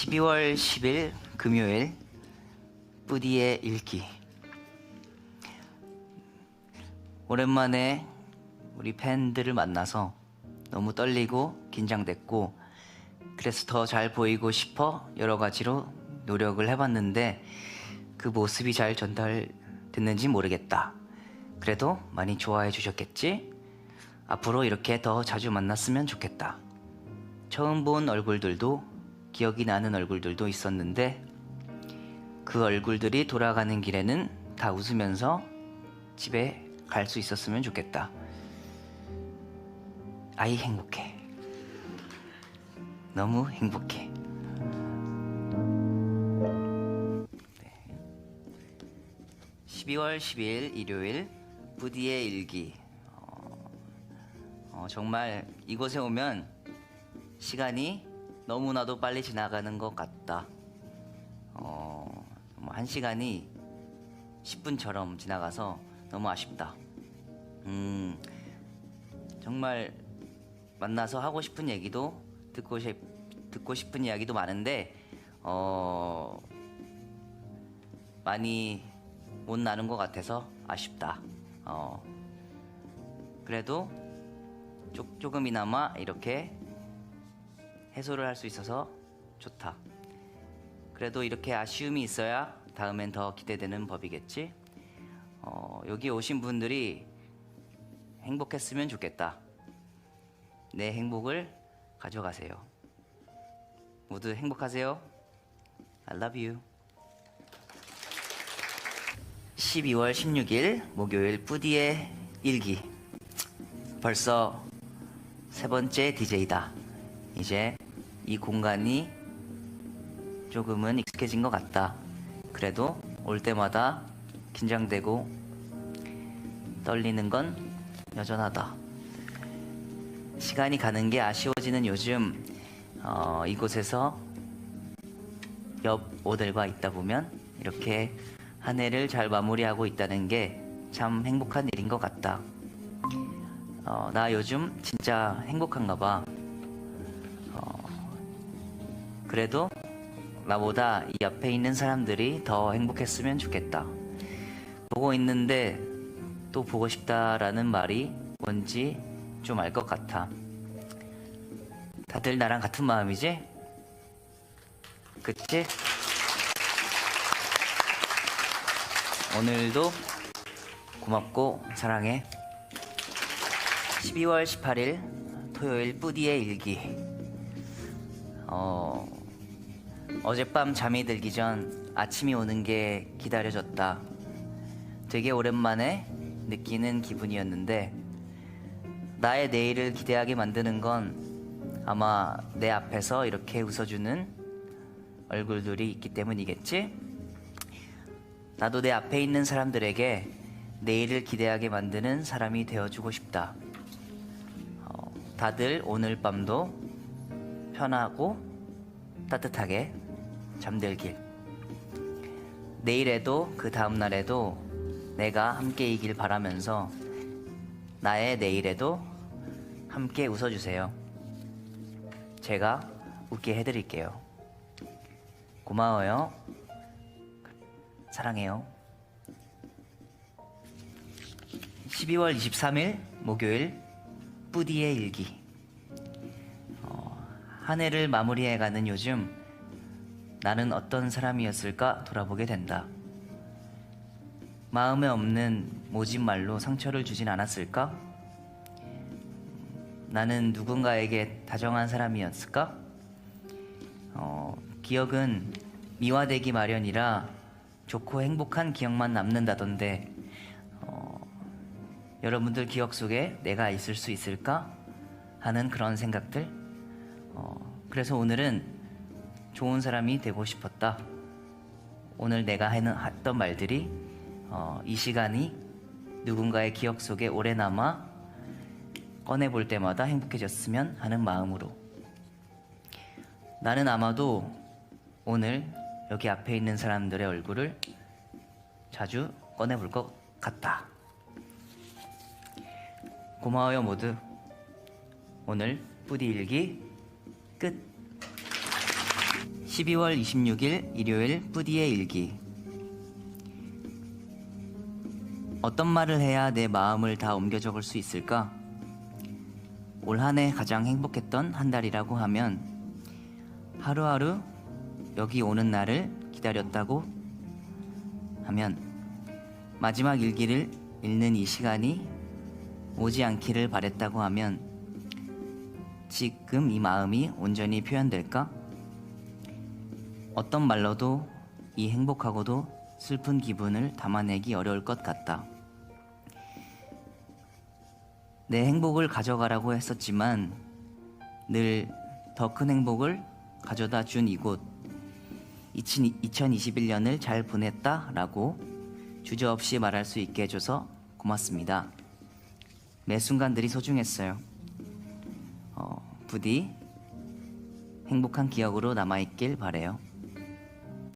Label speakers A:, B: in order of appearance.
A: 12월 10일 금요일 뿌디의 읽기 오랜만에 우리 팬들을 만나서 너무 떨리고 긴장됐고 그래서 더 잘 보이고 싶어 여러 가지로 노력을 해봤는데 그 모습이 잘 전달됐는지 모르겠다. 그래도 많이 좋아해 주셨겠지? 앞으로 이렇게 더 자주 만났으면 좋겠다. 처음 본 얼굴들도 기억이 나는 얼굴들도 있었는데 그 얼굴들이 돌아가는 길에는 다 웃으면서 집에 갈 수 있었으면 좋겠다. 아이 행복해. 너무 행복해. 네. 12월 10일 일요일 부디의 일기. 어, 어, 정말 이곳에 오면 시간이 너무나도 빨리 지나가는 것 같다. 어, 뭐한 시간이 10분처럼 지나가서 너무 아쉽다. 음, 정말 만나서 하고 싶은 얘기도 듣고 싶, 듣고 싶은 이야기도 많은데, 어, 많이 못 나눈 것 같아서 아쉽다. 어, 그래도 조, 조금이나마 이렇게 해소를 할 수 있어서 좋다. 그래도 이렇게 아쉬움이 있어야 다음엔 더 기대되는 법이겠지. 어, 여기 오신 분들이 행복했으면 좋겠다. 내 행복을 가져가세요. 모두 행복하세요. I love you. 12월 16일 목요일 뿌디의 일기. 벌써 세 번째 DJ다. 이제 이 공간이 조금은 익숙해진 것 같다. 그래도 올 때마다 긴장되고 떨리는 건 여전하다. 시간이 가는 게 아쉬워지는 요즘 어, 이곳에서 옆 오들과 있다 보면 이렇게 한 해를 잘 마무리하고 있다는 게 참 행복한 일인 것 같다. 어, 나 요즘 진짜 행복한가 봐. 어, 그래도 나보다 이 앞에 있는 사람들이 더 행복했으면 좋겠다. 보고 있는데 또 보고 싶다라는 말이 뭔지 좀 알 것 같아. 다들 나랑 같은 마음이지? 그치? 오늘도 고맙고 사랑해. 12월 18일 토요일 뿌디의 일기. 어, 어젯밤 잠이 들기 전 아침이 오는 게 기다려졌다. 되게 오랜만에 느끼는 기분이었는데 나의 내일을 기대하게 만드는 건 아마 내 앞에서 이렇게 웃어주는 얼굴들이 있기 때문이겠지? 나도 내 앞에 있는 사람들에게 내일을 기대하게 만드는 사람이 되어주고 싶다. 어, 다들 오늘 밤도 편하고 따뜻하게 잠들길. 내일에도 그 다음날에도 내가 함께이길 바라면서 나의 내일에도 함께 웃어주세요. 제가 웃게 해드릴게요. 고마워요. 사랑해요. 12월 23일 목요일 뿌디의 일기. 어, 한 해를 마무리해가는 요즘 나는 어떤 사람이었을까 돌아보게 된다. 마음에 없는 모진 말로 상처를 주진 않았을까? 나는 누군가에게 다정한 사람이었을까? 어, 기억은 미화되기 마련이라 좋고 행복한 기억만 남는다던데 어, 여러분들 기억 속에 내가 있을 수 있을까 하는 그런 생각들. 어, 그래서 오늘은 좋은 사람이 되고 싶었다. 오늘 내가 했던 말들이 어, 이 시간이 누군가의 기억 속에 오래 남아 꺼내 볼 때마다 행복해졌으면 하는 마음으로. 나는 아마도 오늘 여기 앞에 있는 사람들의 얼굴을 자주 꺼내 볼 것 같다. 고마워요 모두. 오늘 뿌디 일기 끝. 12월 26일 일요일 뿌디의 일기 어떤 말을 해야 내 마음을 다 옮겨 적을 수 있을까? 올 한 해 가장 행복했던 한 달이라고 하면 하루하루 여기 오는 날을 기다렸다고 하면 마지막 일기를 읽는 이 시간이 오지 않기를 바랬다고 하면 지금 이 마음이 온전히 표현될까? 어떤 말로도 이 행복하고도 슬픈 기분을 담아내기 어려울 것 같다. 내 행복을 가져가라고 했었지만 늘 더 큰 행복을 가져다 준 이곳 2021년을 잘 보냈다 라고 주저없이 말할 수 있게 해줘서 고맙습니다. 매 순간들이 소중했어요. 어, 부디 행복한 기억으로 남아있길 바래요.